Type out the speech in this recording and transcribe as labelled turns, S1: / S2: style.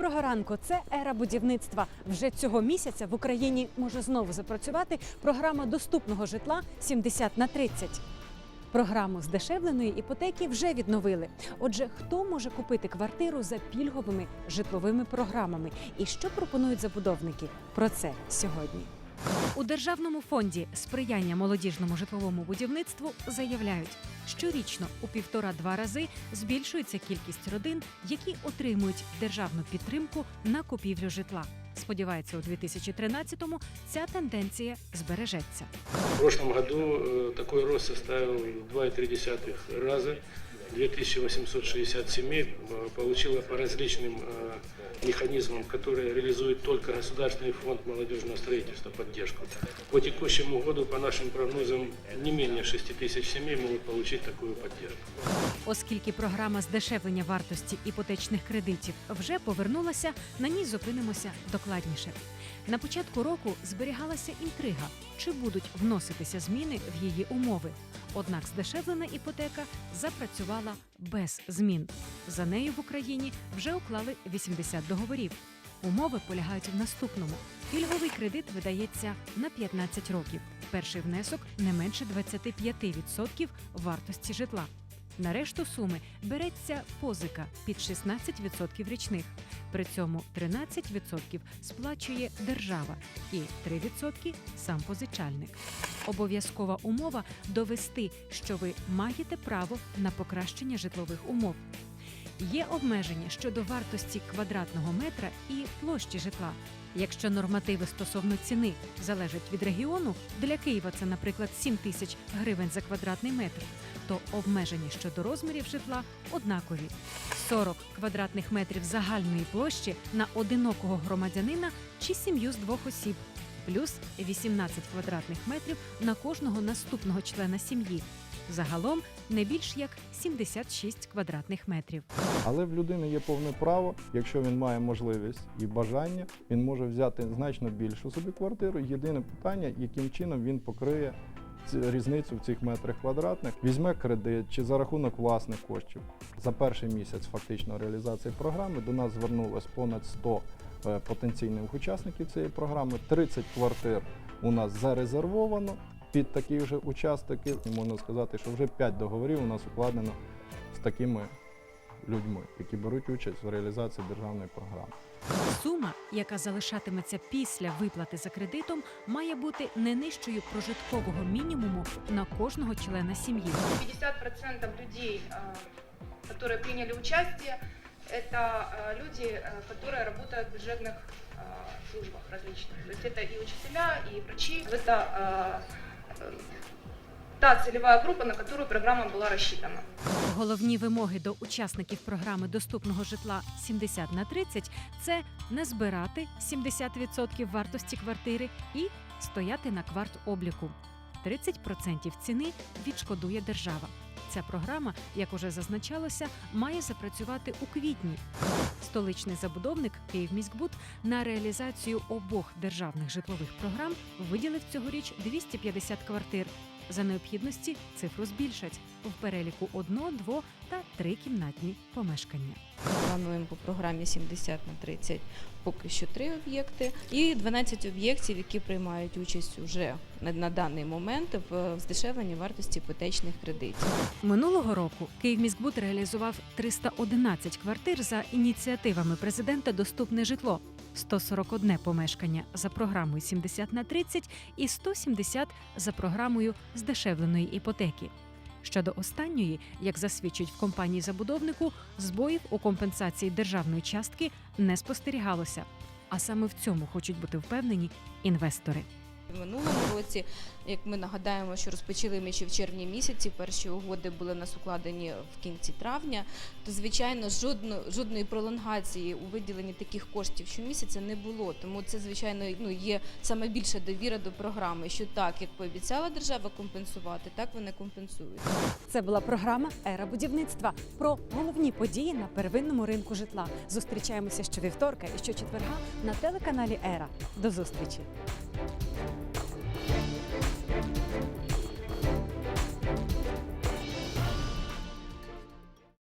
S1: Доброго ранку. Це ера будівництва. Вже цього місяця в Україні може знову запрацювати програма доступного житла 70 на 30. Програму здешевленої іпотеки вже відновили. Отже, хто може купити квартиру за пільговими житловими програмами і що пропонують забудовники? Про це сьогодні. У державному фонді сприяння молодіжному житловому будівництву заявляють, щорічно у півтора-два рази збільшується кількість родин, які отримують державну підтримку на купівлю житла. Сподівається, у 2013-му ця тенденція збережеться.
S2: В прошлом году э, такой рост составил 2,3 раза. 2860 семей э, получило по различным э, механизмам, которые реализует только Государственный фонд молодежного строительства поддержку. По текущему году, по нашим прогнозам, не менее 6 тысяч семей могут получить такую поддержку.
S1: Оскільки програма здешевлення вартості іпотечних кредитів вже повернулася, на ній зупинимося докладніше. На початку року зберігалася інтрига, чи будуть вноситися зміни в її умови. Однак здешевлена іпотека запрацювала без змін. За нею в Україні вже уклали 80 договорів. Умови полягають в наступному: пільговий кредит видається на 15 років. Перший внесок не менше 25% вартості житла. На решту суми береться позика під 16% річних. При цьому 13% сплачує держава і 3% сам позичальник. Обов'язкова умова довести, що ви маєте право на покращення житлових умов. Є обмеження щодо вартості квадратного метра і площі житла. Якщо нормативи стосовно ціни залежать від регіону, для Києва це, наприклад, 7 тисяч гривень за квадратний метр, то обмеження щодо розмірів житла однакові: 40 квадратних метрів загальної площі на одинокого громадянина чи сім'ю з двох осіб, плюс 18 квадратних метрів на кожного наступного члена сім'ї. Загалом не більш як 76 квадратних метрів.
S3: Але в людини є повне право, якщо він має можливість і бажання, він може взяти значно більшу собі квартиру. Єдине питання, яким чином він покриє різницю в цих метрах квадратних, візьме кредит чи за рахунок власних коштів. За перший місяць фактично реалізації програми до нас звернулось понад 100 е, потенційних учасників цієї програми. 30 квартир у нас зарезервовано під такі вже учасники. І можна сказати, що вже 5 договорів у нас укладено з такими людьми, які беруть участь в реалізації державної програми.
S1: Сума, яка залишатиметься після виплати за кредитом, має бути не нижчою прожиткового мінімуму на кожного члена сім'ї.
S4: 50% людей, э, которые приняли участие, это э, люди, э, которые работают в бюджетных э, службах различных. То есть это и учителя, и врачи. Это э, э, та целевая группа, на которую программа была рассчитана.
S1: Головні вимоги до учасників програми доступного житла 70 на 30 – це не збирати 70% вартості квартири і стояти на кварт обліку. 30% ціни відшкодує держава. Ця програма, як уже зазначалося, має запрацювати у квітні. Столичний забудовник Київміськбуд на реалізацію обох державних житлових програм виділив цьогоріч 250 квартир. За необхідності цифру збільшать в переліку одно, дво та трикімнатні помешкання.
S5: Плануємо по програмі 70 на 30 поки що три об'єкти і 12 об'єктів, які приймають участь уже на, на даний момент в здешевленні вартості іпотечних кредитів.
S1: Минулого року Київміськбуд реалізував 311 квартир за ініціативами президента Доступне житло. 141 помешкання за програмою 70 на 30 і 170 за програмою здешевленої іпотеки. Щодо останньої, як засвідчить в компанії забудовнику, збоїв у компенсації державної частки не спостерігалося. А саме в цьому хочуть бути впевнені інвестори.
S5: В минулому році, як ми нагадаємо, що розпочали ми ще в червні місяці, перші угоди були нас укладені в кінці травня, то звичайно жодно, жодної пролонгації у виділенні таких коштів щомісяця не було. Тому це звичайно ну є саме більша довіра до програми, що так, як пообіцяла держава компенсувати, так вони компенсують.
S1: Це була програма Ера будівництва про головні події на первинному ринку житла. Зустрічаємося щовівторка і щочетверга на телеканалі Ера. До зустрічі!